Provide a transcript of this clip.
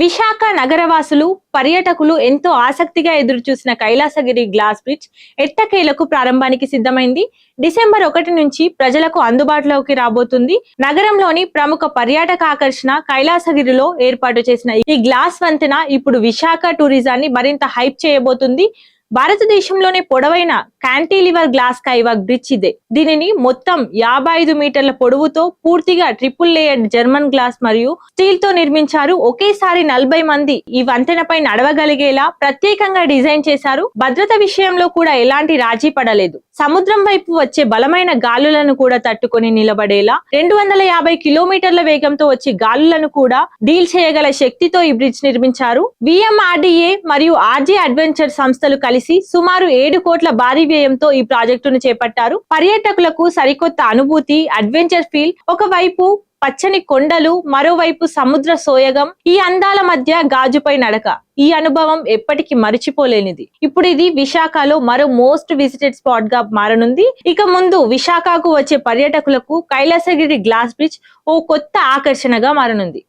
విశాఖ నగరవాసులు పర్యాటకులు ఎంతో ఆసక్తిగా ఎదురుచూసిన కైలాసగిరి గ్లాస్ బ్రిడ్జ్ ఎట్టకేలకు ప్రారంభానికి సిద్ధమైంది. డిసెంబర్ ఒకటి నుంచి ప్రజలకు అందుబాటులోకి రాబోతుంది. నగరంలోని ప్రముఖ పర్యాటక ఆకర్షణ కైలాసగిరిలో ఏర్పాటు చేసిన ఈ గ్లాస్ వంతెన ఇప్పుడు విశాఖ టూరిజాన్ని మరింత హైప్ చేయబోతుంది. భారతదేశంలోనే పొడవైన క్యాంటీలివర్ గ్లాస్ కైవాక్ బ్రిడ్జ్ ఇదే. దీనిని మొత్తం యాభై ఐదు మీటర్ల పొడవుతో పూర్తిగా ట్రిపుల్ లేయర్డ్ జర్మన్ గ్లాస్ మరియు స్టీల్తో నిర్మించారు. ఒకేసారి నలభై మంది ఈ వంతెనపై నడవగలిగేలా ప్రత్యేకంగా డిజైన్ చేశారు. భద్రత విషయంలో కూడా ఎలాంటి రాజీ పడలేదు. సముద్రం వైపు వచ్చే బలమైన గాలులను కూడా తట్టుకొని నిలబడేలా రెండు వందల యాభై కిలోమీటర్ల వేగంతో వచ్చే గాలులను కూడా డీల్ చేయగల శక్తితో ఈ బ్రిడ్జ్ నిర్మించారు. విఎంఆర్డిఏ మరియు ఆర్జీ అడ్వెంచర్ సంస్థలు కలిసి సుమారు ఏడు కోట్ల భారీ వ్యయంతో ఈ ప్రాజెక్టును చేపట్టారు. పర్యాటకులకు సరికొత్త అనుభూతి అడ్వెంచర్ ఫీల్ ఒకవైపు పచ్చని కొండలు మరోవైపు సముద్ర సోయగం ఈ అందాల మధ్య గాజుపై నడక. ఈ అనుభవం ఎప్పటికీ మరిచిపోలేనిది. ఇప్పుడు ఇది విశాఖలో మరో మోస్ట్ విజిటెడ్ స్పాట్గా మారనుంది. ఇక ముందు విశాఖకు వచ్చే పర్యాటకులకు కైలాసగిరి గ్లాస్ బ్రిడ్జ్ ఓ కొత్త ఆకర్షణగా మారనుంది.